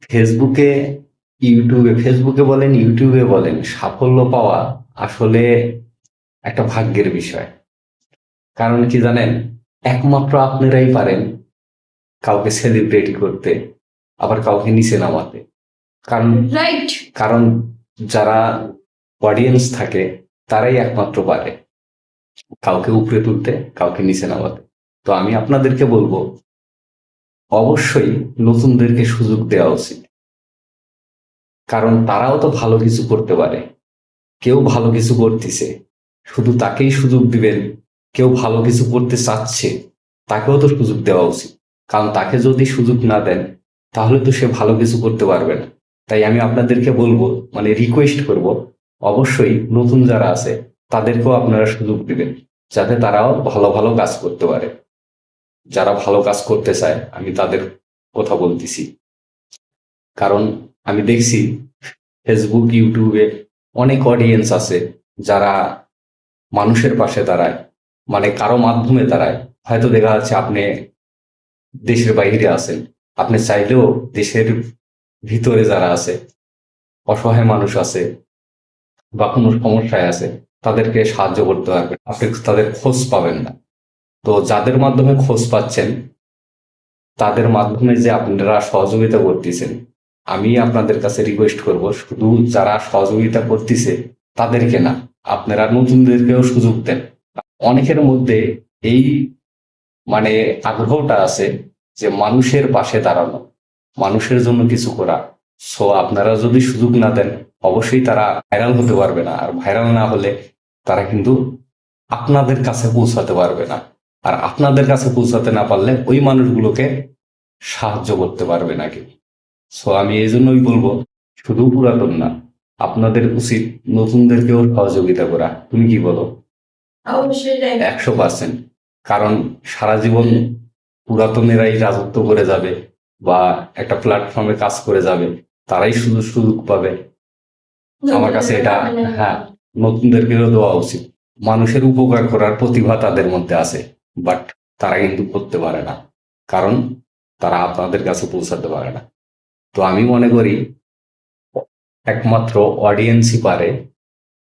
ফেসবুকে ইউটিউবে ফেসবুকে বলেন ইউটিউবে বলেন সাফল্য পাওয়া আসলে একটা ভাগ্যের বিষয়। কারণ কি জানেন? একমাত্র আপনারাই পারেন কাউকে সেলিব্রেট করতে আবার কাউকে নিচে নামাতে। কারণ কারণ যারা অডিয়েন্স থাকে তারাই একমাত্র পারে কাউকে উপরে তুলতে কাউকে নিচে নামাতে। তো আমি আপনাদেরকে বলব অবশ্যই নতুনদেরকে সুযোগ দেওয়া উচিত। কারণ তারাও তো ভালো কিছু করতে পারে। কেউ ভালো কিছু করতেছে। শুধু তাকেই সুযোগ দিবেন, কেউ ভালো কিছু করতে চাচ্ছে, তাকেও তো সুযোগ দেওয়া উচিত। কারণ তাকে যদি সুযোগ না দেন, তাহলে তো সে ভালো কিছু করতে পারবে না। তাই আমি আপনাদেরকে বলব মানে রিকোয়েস্ট করব, অবশ্যই নতুন যারা আছে, তাদেরকেও আপনারা সুযোগ দিবেন, যাতে তারাও ভালো ভালো কাজ করতে পারে। যারা ভালো কাজ করতে চায়, আমি তাদের কথা বলতেছি। কারণ আমি দেখছি ফেসবুক ইউটিউবে অনেক অডিয়েন্স আছে যারা মানুষের পাশে দাঁড়ায় মানে কারও মাধ্যমে দাঁড়ায়। হয়তো দেখা যাচ্ছে আপনি দেশের বাইরে আছেন, আপনি চাইলেও দেশের ভিতরে যারা আছে, অসহায় মানুষ আছে বা কোনো সমস্যায় আছে, তাদেরকে সাহায্য করতে পারবেন। আপনি তাদের খোঁজ পাবেন না। তো যাদের মাধ্যমে খোঁজ পাচ্ছেন, তাদের মাধ্যমে যে আপনারা সহযোগিতা করতেছেন, আমি আপনাদের কাছে রিকোয়েস্ট করব, শুধু যারা সহযোগিতা করতেছে, তাদেরকে না, আপনারা নতুনদেরকেও সুযোগ দেন। অনেকের মধ্যে এই মানে আগ্রহটা আছে যে মানুষের পাশে দাঁড়ানো, মানুষের জন্য কিছু করা। সো আপনারা যদি সুযোগ না দেন, অবশ্যই তারা ভাইরাল হতে পারবে না। আর ভাইরাল না হলে তারা কিন্তু আপনাদের কাছে পৌঁছাতে পারবে না। আর আপনাদের কাছে পৌঁছাতে না পারলে ওই মানুষগুলোকে সাহায্য করতে পারবে নাকি? সো আমি এই জন্যই বলব শুধু পুরাতন না আপনাদের উচিত নতুনদেরকেও সহযোগিতা করা। তুমি কি বলো? একশো পার্সেন্ট। কারণ সারা জীবন পুরাতনেরাই রাজত্ব করে যাবে বা একটা প্ল্যাটফর্মে কাজ করে যাবে তারাই শুধু সুযোগ পাবে। আমার কাছে এটা হ্যাঁ নতুনদেরকেও দেওয়া উচিত। মানুষের উপকার করার প্রতিভা তাদের মধ্যে আছে। বাট তারা কিন্তু করতে পারে না। কারণ তারা আপনাদের কাছে পৌঁছাতে পারে না। তো আমি মনে করি, একমাত্র অডিয়েন্সই পারে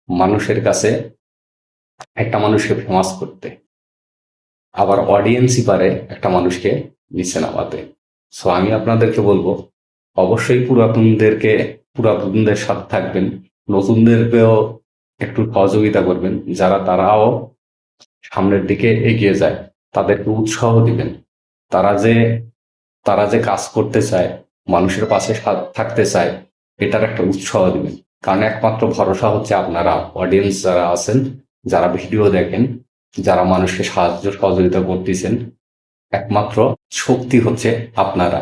মানুষের কাছে একটা মানুষকে ফেমাস করতে। আবার অডিয়েন্সই পারে একটা মানুষকে নিচে নামাতে। সো আমি আপনাদেরকে বলব, অবশ্যই পুরাতনদেরকে, পুরাতনদের সাথে থাকবেন। নতুনদেরকেও একটু সহযোগিতা করবেন, যারা তারাও সামনের দিকে এগিয়ে যায়, তাদেরকে উৎসাহ দিবেন। তারা যে তারা যে কাজ করতে চায়, মানুষের পাশে থাকতে চায়, এটার একটা উৎসাহ দিবেন। কারণ একমাত্র ভরসা হচ্ছে আপনারা অডিয়েন্স যারা আছেন, যারা ভিডিও দেখেন, যারা মানুষকে সাহায্য সহযোগিতা করতেছেন, একমাত্র শক্তি হচ্ছে আপনারা।